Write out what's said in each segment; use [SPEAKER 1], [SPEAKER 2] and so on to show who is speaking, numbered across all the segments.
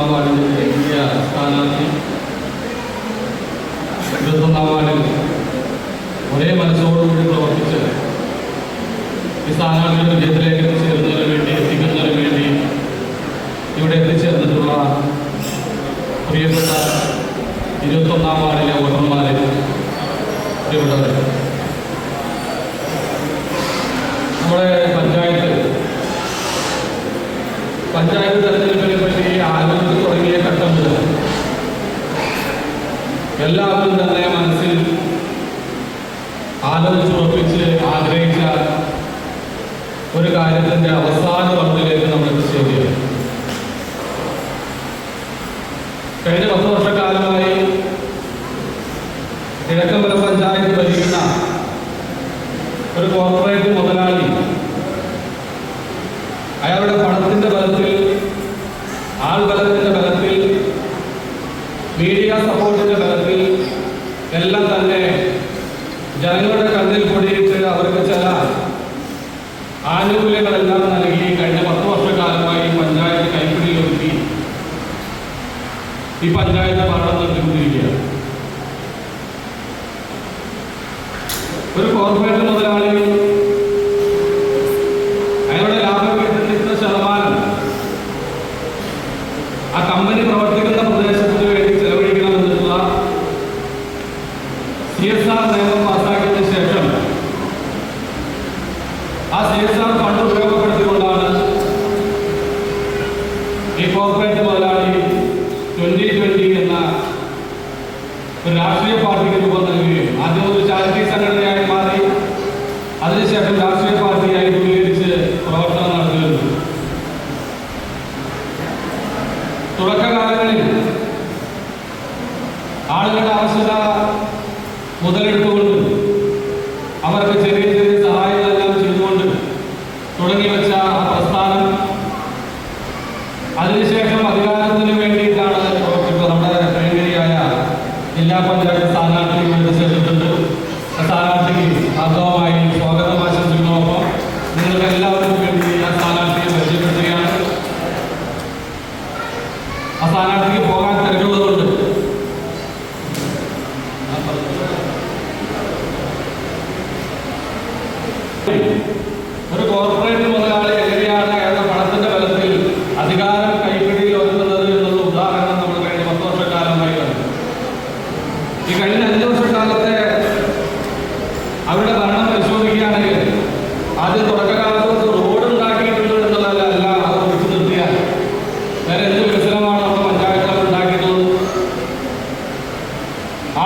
[SPEAKER 1] ഇരുപത്തൊന്നാം വാർഡിന്റെ ഇന്ത്യ സ്ഥാനാർത്ഥി ഇരുപത്തൊന്നാം വാർഡിൽ ഒരേ മനസ്സോടുകൂടി പ്രവർത്തിച്ച് ഈ സ്ഥാനാർത്ഥിയുടെ വിജയത്തിലേക്ക് എത്തിച്ചേരുന്നതിന് വേണ്ടി എത്തിക്കുന്നതിന് വേണ്ടി ഇവിടെ എത്തിച്ചേർന്നിട്ടുള്ള പ്രിയപ്പെട്ട ഇരുപത്തൊന്നാം വാർഡിലെ വോട്ടർമാരെ പ്രിയപ്പെട്ടവരെ എല്ലാവരും തന്നെ മനസ്സിൽ ആലോചിച്ചുറപ്പിച്ച് ആഗ്രഹിച്ച ഒരു കാര്യത്തിന്റെ അവസാന പന്തിലേക്ക് നമ്മൾ എത്തിച്ചേരുകയാണ്. കഴിഞ്ഞ പത്ത് വർഷക്കാലമായി കിഴക്കമ്പല പഞ്ചായത്ത് ഭരിക്കുന്ന ഒരു കോർപ്പറേറ്റ് ജനങ്ങളുടെ കണ്ണിൽ പൊടിയിട്ട് അവർക്ക് ചില ആനുകൂല്യങ്ങളെല്ലാം നൽകി കഴിഞ്ഞ പത്ത് വർഷക്കാലമായി പഞ്ചായത്ത് കൈപ്പിടിയിലൊതുക്കി ഈ പഞ്ചായത്ത് ഭരണം നടത്തിക്കൊണ്ടിരിക്കുകയാണ്. ഒരു കോർപ്പറേറ്റ് ആ സി എസ് ആർ ഫണ്ട് ഉപയോഗപ്പെടുത്തിക്കൊണ്ടാണ് ഈ കോർപ്പറേറ്റ് മുതലാളി ട്വന്റി ട്വന്റി എന്ന ഒരു രാഷ്ട്രീയ ആ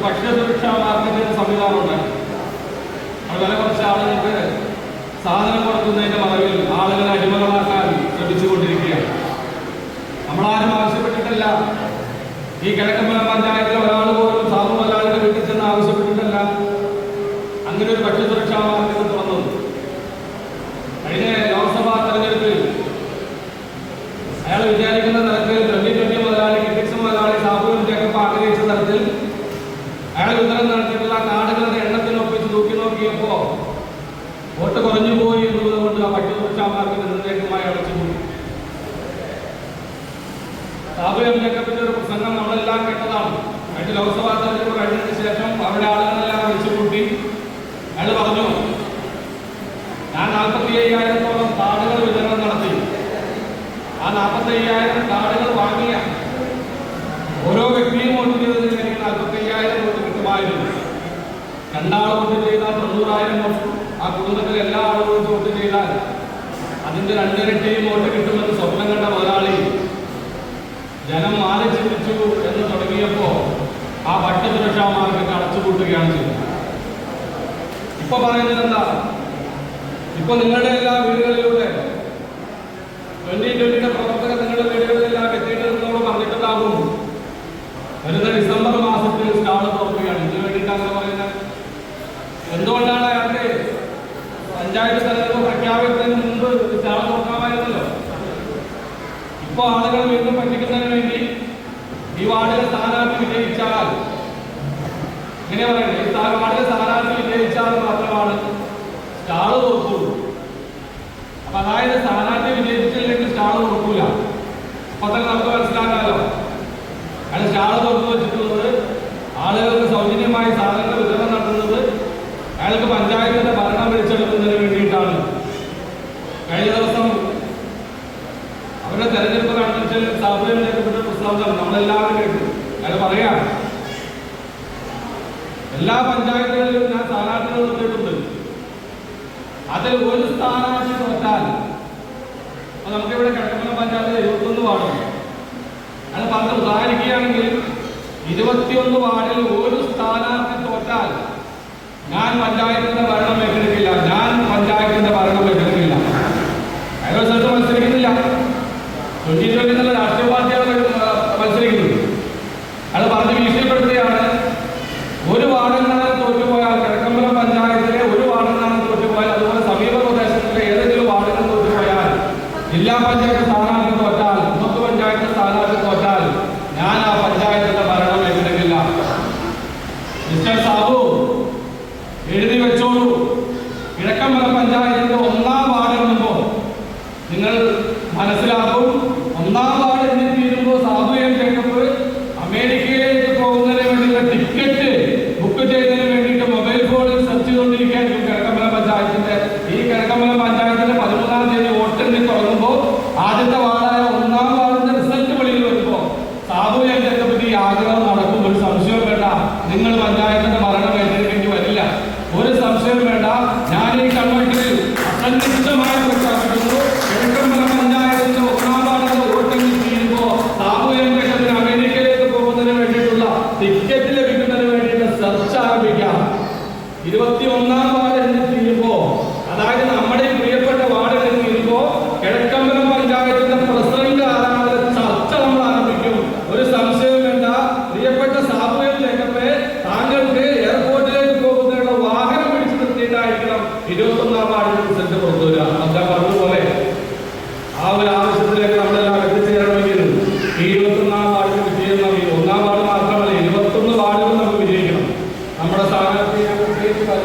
[SPEAKER 1] ഒരു ഭക്ഷ്യ സുരക്ഷാ മാർക്കറ്റിന്റെ സംവിധാനം ഉണ്ടാക്കി? വില കുറച്ച് ആളുകൾക്ക് സാധനം കൊടുക്കുന്നതിന്റെ മറവിൽ ആളുകളെ അടിമകളാക്കാൻ ശ്രമിച്ചുകൊണ്ടിരിക്കുകയാണ്. നമ്മളാരും ആവശ്യപ്പെട്ടിട്ടില്ല. ഈ കിഴക്കമ്പലം എം ജേക്കബിന്റെ ഒരു പ്രസംഗം നമ്മളെല്ലാം കേട്ടതാണ്. കഴിഞ്ഞ ലോക്സഭാ തെരഞ്ഞെടുപ്പ് കഴിഞ്ഞതിന് ശേഷം അവിടെ ആളുകളെല്ലാം വിളിച്ചു കൂട്ടി. അയാൾ പറഞ്ഞു ഞാൻ നാൽപ്പത്തി അയ്യായിരത്തോളം കാർഡുകൾ വിതരണം നടത്തി. ആ നാൽപ്പത്തി അയ്യായിരം കാർഡുകൾ വാങ്ങിയ ഓരോ വ്യക്തിയും വോട്ട് ചെയ്തതിന് എനിക്ക് നാൽപ്പത്തി അയ്യായിരം വോട്ട് കിട്ടുമായിരുന്നു രണ്ടാൾ വോട്ട് ചെയ്താൽ തൊണ്ണൂറായിരം വോട്ട്. ആ കുടുംബത്തിലെ എല്ലാ ആളുകളും വോട്ട് ചെയ്താൽ അതിന്റെ രണ്ടിരട്ടിയും വോട്ട് കിട്ടുമെന്ന് ചിന്തിച്ചു എന്ന് തുടങ്ങിയപ്പോ ആ ഭക്ഷ്യസുരക്ഷാ മാർക്കറ്റ് അടച്ചുപൂട്ടുകയാണ് ചെയ്തത്. ഇപ്പൊ പറയുന്നത് എന്താ ഇപ്പൊ നിങ്ങളുടെ എല്ലാ വീടുകളിലൂടെ ഈ വാർഡിലെ സ്ഥാനാർത്ഥി വിജയിച്ചാൽ ഇങ്ങനെ പറയണ്ടേ ഈ വാർഡിലെ സ്ഥാനാർത്ഥി എല്ലാ പഞ്ചായത്തുകളിലും ഞാൻ സ്ഥാനാർത്ഥികൾ നിർത്തിയിട്ടുണ്ട്. അതിൽ ഒരു സ്ഥാനാർത്ഥി തോറ്റാൽ നമുക്കിവിടെ കിടക്കുന്ന പഞ്ചായത്തിൽ എഴുപത്തൊന്ന് വാർഡുണ്ട് അത് പറഞ്ഞ ഉദാഹരിക്കുകയാണെങ്കിൽ ഇരുപത്തിയൊന്ന് വാർഡിൽ ഒരു സ്ഥാനാർത്ഥി തോറ്റാൽ ഞാൻ പഞ്ചായത്തിന്റെ ഭരണം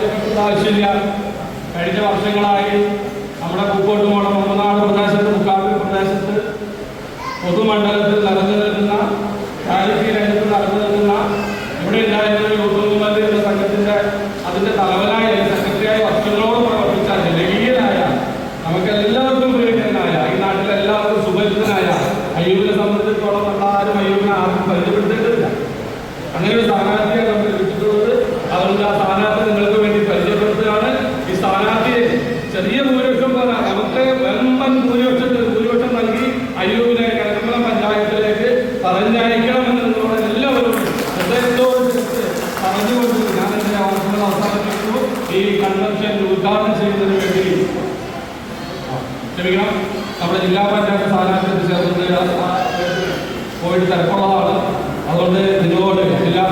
[SPEAKER 1] ആലോചിക്കേണ്ട ആവശ്യമില്ല. കഴിഞ്ഞ വർഷങ്ങളായി നമ്മുടെ പൂക്കോട്ടുമോളം ഒന്നാട് പ്രദേശത്ത് മുക്കാവ് പ്രദേശത്ത് പൊതുമണ്ഡലത്തിൽ ഉദ്ഘാടനം ചെയ്യുന്നതിന് വേണ്ടി ക്ഷമിക്കണം നമ്മുടെ ജില്ലാ പഞ്ചായത്ത് സ്ഥാനാർത്ഥി ചേർന്നത് കോവിഡ് തിരക്കുള്ളതാണ് അതുകൊണ്ട് നിങ്ങളോട് ജില്ലാ